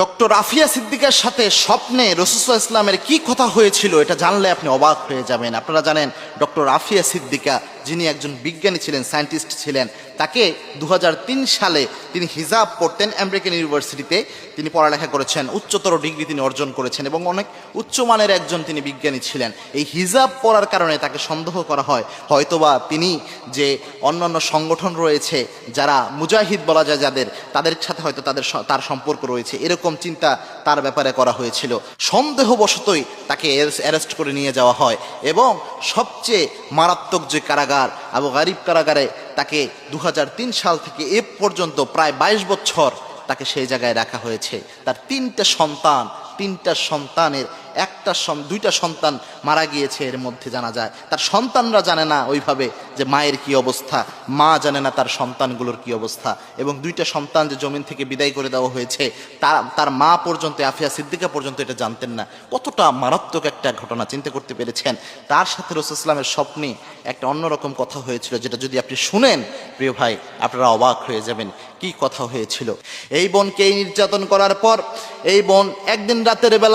Doctor Afia সিদ্দিকার সাথে স্বপ্নে রসুল্লাহ ইসলামের কি কথা হয়েছিল এটা জানলে আপনি অবাক হয়ে যাবেন। আপনারা জানেন, ডক্টর আফিয়া সিদ্দিকা যিনি একজন বিজ্ঞানী ছিলেন, সায়েন্টিস্ট ছিলেন, তাকে দু হাজার তিন সালে তিনি হিজাব পড়তেন আমেরিকান ইউনিভার্সিটিতে। তিনি পড়ালেখা করেছেন, উচ্চতর ডিগ্রি তিনি অর্জন করেছেন এবং অনেক উচ্চমানের একজন তিনি বিজ্ঞানী ছিলেন। এই হিজাব পড়ার কারণে তাকে সন্দেহ করা হয়। হয়তোবা তিনি যে অন্যান্য সংগঠন রয়েছে, যারা মুজাহিদ বলা যায় যাদের, তাদের সাথে হয়তো তাদের তার সম্পর্ক রয়েছে। এরকম চিন্তা তার ব্যাপারে করা হয়েছিল। সন্দেহবশতই তাকে অ্যারেস্ট করে নিয়ে যাওয়া হয় এবং সবচেয়ে মারাত্মক যে কারাগার, আবু গারিব কারাগারে তাকে দু হাজার তিন সাল থেকে এ পর্যন্ত প্রায় বাইশ বছর তাকে সেই জায়গায় রাখা হয়েছে। তার তিনটা সন্তান, তিনটা সন্তানের একটা দুইটা সন্তান মারা গিয়েছে, এর মধ্যে জানা যায়। তার সন্তানরা জানে না ওইভাবে যে মায়ের কি অবস্থা, মা জানে না তার সন্তানগুলোর কি অবস্থা। এবং দুইটা সন্তান যে জমিন থেকে বিদায় করে দেওয়া হয়েছে, তার তার মা পর্যন্ত, আফিয়া সিদ্দিকা পর্যন্ত এটা জানতেন না। কতটা মারাত্মক একটা ঘটনা, চিন্তা করতে পেরেছেন। তার সাথে রসুল ইসলামের স্বপ্নে একটা অন্যরকম কথা হয়েছিল, যেটা যদি আপনি শুনেন, প্রিয় ভাই, আপনারা অবাক হয়ে যাবেন কি কথা হয়েছিল। এই বোনকে এই নির্যাতন করার পর, এই বোন একদিন রাতের বেলায়